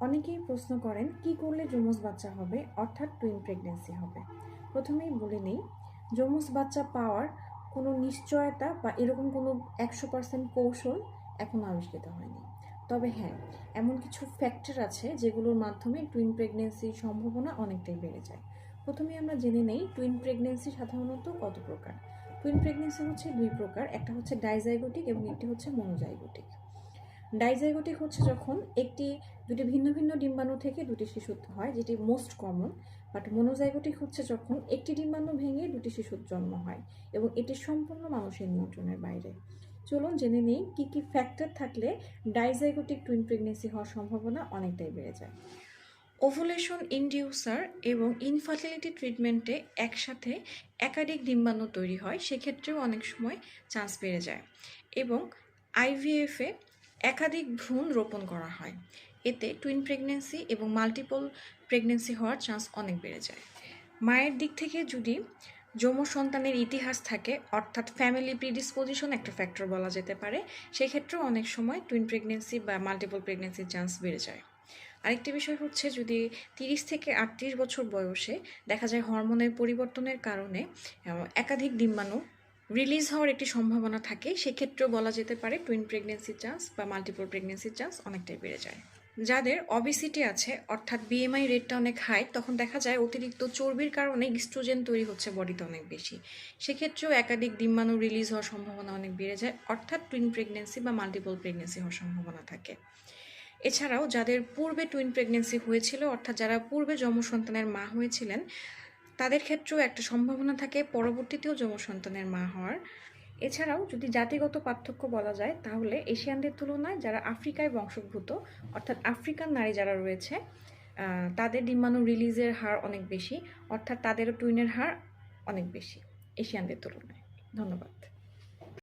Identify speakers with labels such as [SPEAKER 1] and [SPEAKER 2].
[SPEAKER 1] অনেকেই প্রশ্ন করেন, কি করলে যমজ বাচ্চা হবে অর্থাৎ টুইন প্রেগনেন্সি হবে? প্রথমেই বলে নিই, যমজ বাচ্চা পাওয়ার কোনো নিশ্চয়তা বা এরকম কোনো একশো পার্সেন্ট কৌশল এখনও আবিষ্কৃত হয়নি। তবে হ্যাঁ এমন কিছু ফ্যাক্টর আছে যেগুলোর মাধ্যমে টুইন প্রেগনেন্সির সম্ভাবনা অনেকটাই বেড়ে যায়। প্রথমে আমরা জেনে নেই টুইন প্রেগনেন্সি সাধারণত কত প্রকার? টুইন প্রেগনেন্সি হচ্ছে দুই প্রকার, একটা হচ্ছে ডাইজাইগোটিক এবং একটি হচ্ছে মনোজাইগোটিক ডাইজাইগোটিক হচ্ছে যখন একটি, দুটি ভিন্ন ভিন্ন ডিম্বাণু থেকে দুটি শিশু হয়, যেটি মোস্ট কমন বাট মনোজাইগোটিক হচ্ছে যখন একটি ডিম্বাণু ভেঙে দুটি শিশুর জন্ম হয় এবং এটি সম্পূর্ণ মানুষের নিয়ন্ত্রণের বাইরে। চলুন জেনে নিই কী কী ফ্যাক্টর থাকলে ডাইজাইগোটিক টুইন প্রেগনেন্সি হওয়ার সম্ভাবনা অনেকটাই বেড়ে যায়। ওভুলেশন ইনডিউসার এবং ইনফার্টিলিটি ট্রিটমেন্টে একসাথে একাধিক ডিম্বাণু তৈরি হয়, সেক্ষেত্রেও অনেক সময় চান্স বেড়ে যায় এবং আইভিএফে একাধিক ভ্রূণ রোপণ করা হয়। এতে টুইন প্রেগনেন্সি এবং মাল্টিপল প্রেগনেন্সি হওয়ার চান্স অনেক বেড়ে যায়। মায়ের দিক থেকে যদি যৌম সন্তানের ইতিহাস থাকে, অর্থাৎ ফ্যামিলি প্রিডিসপোজিশন একটা ফ্যাক্টর বলা যেতে পারে, সেক্ষেত্রেও অনেক সময় টুইন প্রেগনেন্সি বা মাল্টিপল প্রেগনেন্সির চান্স বেড়ে যায়। আরেকটি বিষয় হচ্ছে যদি তিরিশ থেকে আটত্রিশ বছর বয়সে দেখা যায় হরমোনের পরিবর্তনের কারণে একাধিক ডিম্বাণু রিলিজ হওয়ার একটি সম্ভাবনা থাকে, সেক্ষেত্রেও বলা যেতে পারে টুইন প্রেগনেন্সির চান্স বা মাল্টিপল প্রেগনেন্সির চান্স অনেকটাই বেড়ে যায়। যাদের অবিসিটি আছে, অর্থাৎ বিএমআই রেটটা অনেক হাই তখন দেখা যায় অতিরিক্ত চর্বির কারণে ইস্ট্রোজেন তৈরি হচ্ছে বডিতে অনেক বেশি। সেক্ষেত্রেও একাধিক ডিম্বাণু রিলিজ হওয়ার সম্ভাবনা অনেক বেড়ে যায়, অর্থাৎ টুইন প্রেগনেন্সি বা মাল্টিপল প্রেগনেন্সি হওয়ার সম্ভাবনা থাকে। এছাড়াও যাদের পূর্বে টুইন প্রেগনেন্সি হয়েছিল, অর্থাৎ যারা পূর্বে যম সন্তানের মা হয়েছিলেন তাদের ক্ষেত্রেও একটা সম্ভাবনা থাকে, পরবর্তীতেও যম সন্তানের মা হওয়ার। এছাড়াও যদি জাতিগত পার্থক্য বলা যায়, তাহলে এশিয়ানদের তুলনায় যারা আফ্রিকায় বংশোদ্ভূত, অর্থাৎ আফ্রিকান নারী যারা রয়েছে তাদের ডিম্বাণু রিলিজের হার অনেক বেশি, অর্থাৎ তাদেরও টুইনের হার অনেক বেশি, এশিয়ানদের তুলনায়। ধন্যবাদ।